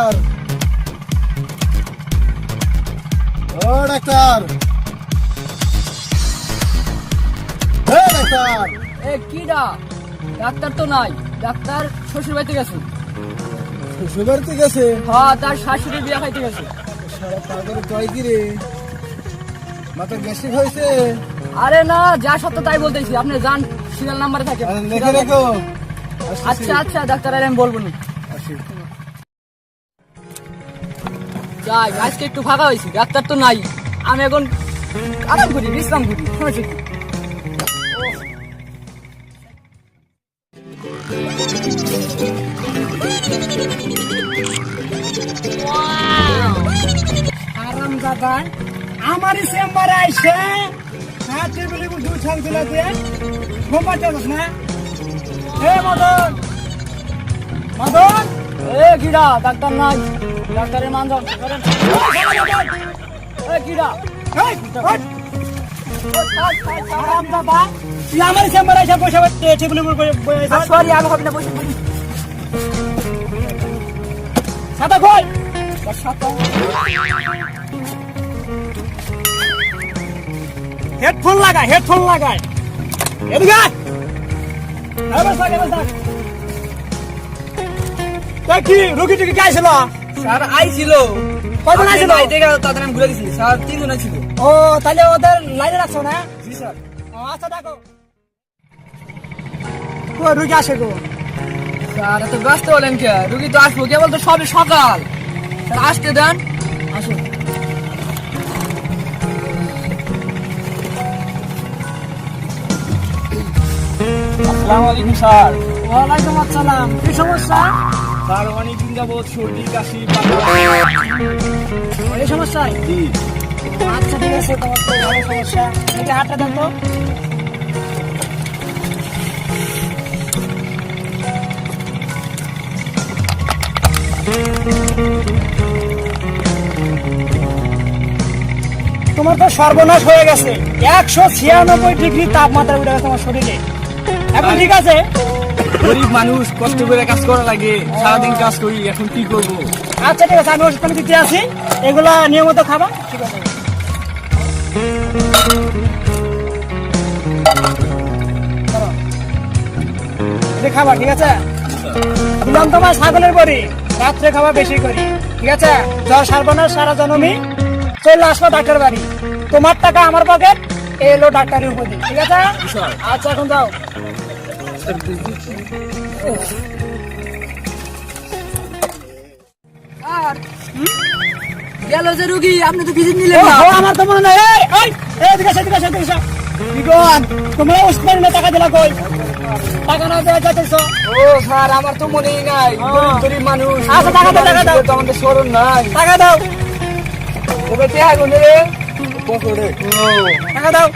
Doctor. ও doctor. হে doctor. এ কিডা ডাক্তার তো নাই। ডাক্তার শ্বশুর বাড়িতে গেছে। শ্বশুর বাড়িতে গেছে? হ্যাঁ তার শাশুড়ি বিয়া খাইতে গেছে। সারা তাড়াতাড়ি কয় কি রে? মাথা গ্যাস্ট্রিক হয়েছে। আরে না যা সত্য তাই বলতেছি। আপনি যান সিরিয়াল নাম্বারে থাকে আরে রেখো। আচ্ছা আচ্ছা ডাক্তার আর আমি বলব না। যাই, আজকে একটু ফাঁকা হয়েছি, ডাক্তার তো নাই। আমি এখন আরাম করি বিশ্রাম করি কি? আরাম দাদা, আমারই চেম্বারে আইসে হ্যাঁ টেবিলে বসে ছাল তুলে দিয়ে ঘুমাতে না। হে মদন। মদন? এ কিডা ডাক্তার নাই। ডাক্তারের মান যাও এ কিডা এই, ওই, আরাম দাদা তুই আমারই চেম্বারে আইসে বসে টেবিলে বসে সরি আমি হবে না বসে বসে। সাদা কই হেডফোন লাগায় হেডফোন লাগায়। এদিকে কি? রুগী টুকি কে আইছিল? স্যার আইছিল। কয়জন আইছিল? তাদের আমি ঘুরে দিছি স্যার তিনজন ছিল ও তাহলে ওদের লাইনে রাখছো না? জি স্যার। আচ্ছা দেখো। ও রুগী আসে গো স্যার এত ব্যস্ত হলেন কে? রুগী তো আসব কেবল তো সবে সকাল। স্যার আসতে দেন। আসুন। আসসালামু আলাইকুম স্যার। ওয়ালাইকুম আসসালাম। কি সমস্যা? স্যার অনেক দিন যাবত সর্দি কাশি এই সমস্যা? জি। আচ্ছা ঠিক আছে তোমার তো ভালো সমস্যা। এটা হাতটা দেন তোমার তো সর্বনাশ হয়ে গেছে। একশো ছিয়ানব্বই ডিগ্রি তাপমাত্রা উঠে গেছে তোমার শরীরে। এখন ঠিক আছে? গরিব মানুষ কষ্ট করে কাজ করা লাগে সারাদিন কাজ করি এখন কি করব? আচ্ছা ঠিক আছে আমি ওষুধ দিতে আছি এগুলা নিয়মিত খাবা। ঠিক আছে। ধরো। এটা খাবা ঠিক আছে? দিলাম তোমার ছাগলের বড়ি। রাত্রে খাওয়া বেশি করি। ঠিক আছে? জ্বর সারবো না সারা জনমি চলে আসব ডাক্তার বাড়ি। তোমার টাকা আমার পকেট এলো ডাক্তারের উপর ঠিক আছে? আচ্ছা এখন যাও। আর গেল যে রুগী আপনি তো ও, নিলেন না। আমার তো মনে নাই। এই, এদিকে তোমরা না টাকা দিলা কই? টাকা না দেওয়া যাইতেছ ও স্যার আমার তো মনেই নাই। গরিব গরিব মানুষ। আচ্ছা, টাকা দাও, টাকা দাও। তো আমাদের নাই। টাকা দাও। গুনে রে টাকা দাও।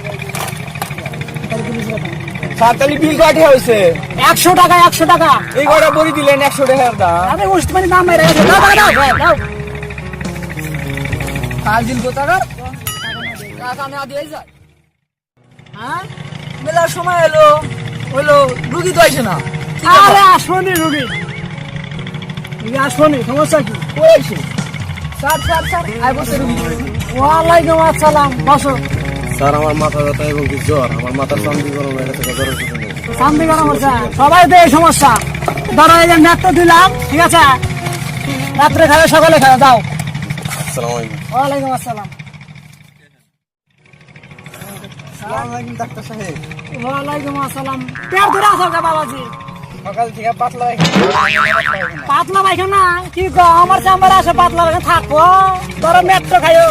স্যার তাহলে বিল কয়টা হয়েছে? একশো টাকা একশো টাকা। এই কয়টা বড়ি দিলেন? একশো টাকার দাম। আরে ওষুধ মানে দাম মেরে গেছে দাও দাও দাও কাল দিন কোথাকার? টাকা না দিয়ে যায়। হ্যাঁ? মেলার সময় এলো হলো রুগী তো আইসে না। আরে ব্যাপার? রুগী। আসবনি সমস্যা কি? কই আইসে স্যার স্যার স্যার আই বসে রুগী। ওয়ালাইকুম আসসালাম বসো। স্যার আমার মাথা ব্যথা এবং কি জ্বর? আমার মাথার চান্দি গরম হয়ে গেছে জ্বর শান্তি গরম হচ্ছে সবাই তো এই সমস্যা। ধরো এই যে দিলাম ঠিক আছে? রাত্রে খাবে সকালে খাবে দাও। আসসালামু আলাইকুম। ওয়ালাইকুম আসসালাম। ডাক্তার সাহেব। ওয়ালাইকুম আসসালাম। পেট ধরে আছো বাবাজি? সকাল থেকে পাতলা পাতলা কি গো আমার চেম্বারে আসে পাতলা থাকো ধরো মেট্রো খাইও।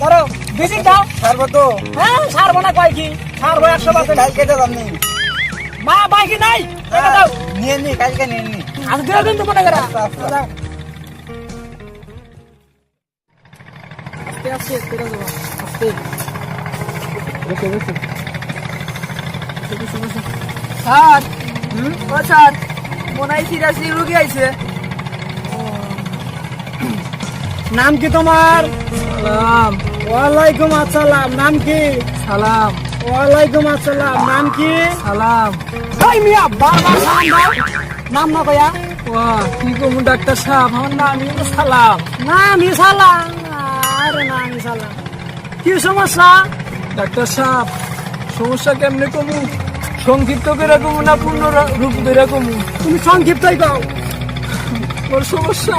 ধরো। ভিজিট দাও সারবো তো। হ্যাঁ সারবো না কয় কি? সারবো একশো পার্সেন্ট কালকে দিলাম নি মা বাইকি নাই? দাও। নিয়ে নি কালকে নিয়ে নি। আজ দিয়ে দিন তো মনে করে। দাও। আস্তে। আস্তে করে দেবো আস্তে। স্যার। ও স্যার মনে হয় সিরিয়াসলি রুগী আইছে। নাম কি তোমার? ওয়ালাইকুম আসসালাম নাম কি? সালাম। ওয়ালাইকুম আসসালাম নাম কি? সালাম। ওই মিয়া বারবার সালাম দাও। নাম না কয়া। বাহ কি কমু ডাক্তার সাহেব আমার হলো সালাম। না আমি সালাম আরে না আমি সালাম। কি সমস্যা? ডাক্তার সাহেব সমস্যা কেমনে কমু? সংক্ষিপ্ত করে কমু না পূর্ণ রূপ ধরে কমু? তুমি সংক্ষিপ্তই কও। ওর সমস্যা।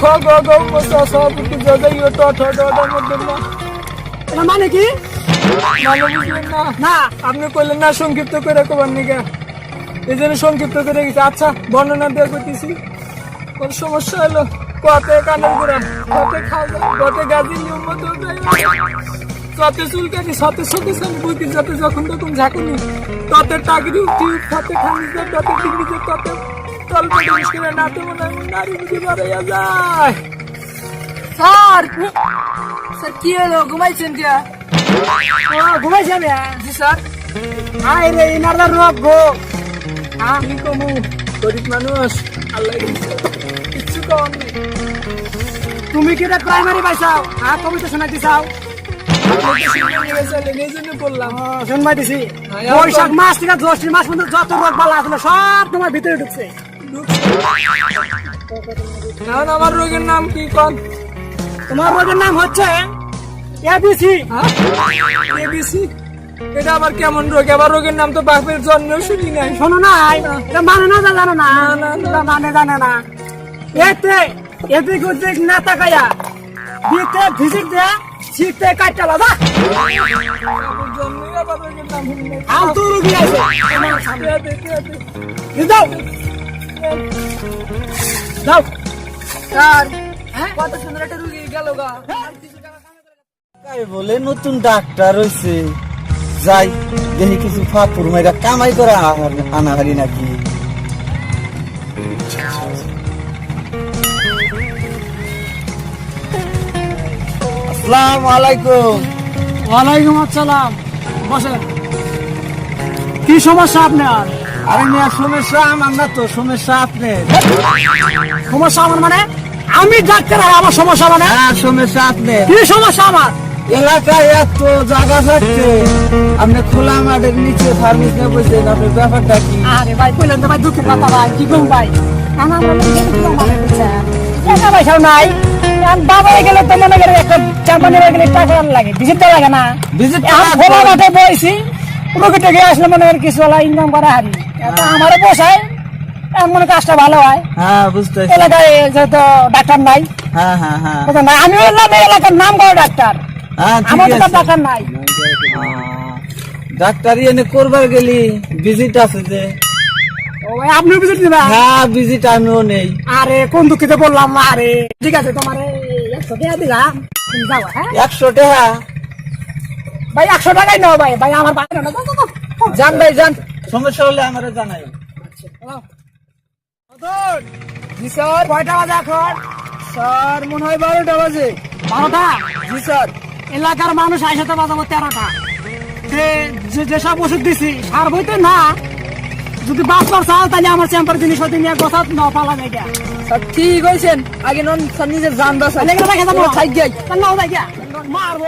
খ গ গ ম চ ছ পুটি জ জ ই ট ঠ ড ঢ ম ড ম এটা মানে কি? না না আপনি কইলেন না সংক্ষিপ্ত করে কবার এই জন্য সংক্ষিপ্ত করে গেছে। আচ্ছা বর্ণনা দিয়ে করতেছি। ওর সমস্যা হলো? কতে কানের গোড়া কতে খাওয়া কতে গাজি নিয়ম মতো কতে চুলকানি সতে সতে সানি বুঝি যাতে যখন তখন ঝাঁকুনি। ততে টাগরি উঠি কতে খানিজ ততে টিকরিতে ততে তলপে জিনিস করে হয় নারী বুঝি বাড়াইয়া যায়। স্যার স্যার কি হলো? ঘুমাইছেন কে? ও, ঘুমাইছি আমি। জি স্যার। আয় রে রোগ গো। আমি কমু? গরিব মানুষ। আল্লাহ। কিচ্ছু কম নেই। তুমি কি রে প্রাইমারি পাইছাও? হ্যাঁ কবিতা শোনাইতে চাও? আপনি তো শুনলেন এই বেচারে, জন্য বললাম। শুনবাই দিছি হ্যাঁ, বৈশাখ মাস থেকে জ্যৈষ্ঠ মাস পর্যন্ত যত রোগ বালা আসলে সব তোমার ভিতরে ঢুকছে। এখন আমার রোগের নাম কি কন? তোমার রোগের নাম হচ্ছে এবিসি হ্যাঁ? এবিসি এটা আবার কেমন রোগ? আবার রোগের নাম তো বাপের জন্মেও শুনি নাই। শোনো না এটা মানে না জানো না? মানে জানে না। এতে এদিক ওদিক না তাকাইয়া দিতে ভিজিট দে শীতে শুনি নাই। আম তো রুগী আছে। দাও। স্যার কত সুন্দর একটা রুগী গেল গা। বলে নতুন ডাক্তার হইছে। যাই দেখি কিছু ফাপুর মাইরা কামাই করে আনাহারি নাকি। আসসালামু আলাইকুম। ওয়ালাইকুম আসসালাম। বসেন। কি সমস্যা আপনার? আরে মিয়া সমস্যা আমার না তো সমস্যা সমস্যা আমার মানে? আমি ডাক্তার আর আমার সমস্যা মানে? হ্যাঁ সমস্যা আপনার কি সমস্যা আমার? এলাকায় এত জায়গা থাকছে। আপনি খোলা মাঠের নিচে ফার্মেসি বসে আপনার ব্যাপারটা কি? আরে ভাই কইলেন তো ভাই দুঃখের কথা ভাই কি করুন ভাই? আমার কি বুঝছেন টাকা পয়সাও নাই। এখন বাবাই গেলে তো মনে করে একটা গেলে টাকা লাগে। ভিজিট লাগে না। খোলা মাঠে বইছি আসলে মনে করে কিছু ইনকাম করা হারি। আমারও পোষায় মনে হয় কাজটা ভালো হয় হ্যাঁ বুঝতে। এলাকায় যেহেতু ডাক্তার নাই হ্যাঁ হ্যাঁ হ্যাঁ আমি বললাম এই এলাকার নাম করা ডাক্তার হ্যাঁ তো ডাক্তার নাই ডাক্তারি এনে করবার গেলি ভিজিট আছে যে আপনিও ভিজিট দিবেন হ্যাঁ ভিজিট আমিও নেই আরে কোন দুঃখিত বললাম আরে ঠিক আছে তোমার একশো টাকা হ্যাঁ একশো টাকা ভাই একশো টাকাই নাও ভাই ভাই আমার না যান ভাই যান সমস্যা হলে আমার জানাই। জি স্যার। কয়টা বাজে এখন? স্যার মনে হয় বারোটা বাজে। বারোটা? জি স্যার। এলাকার মানুষ আইসাতে বাজাবো তেরোটা। যে- যে- যেসব ওষুধ দিছি সার বইতে না। যদি বাঁচবার চাও তাহলে আমার চেম্বার জিনিস হতে নিয়ে কথা ন পালা স্যার ঠিক হয়েছেন আগে নন স্যার নিজের জান গিয়া। মারবো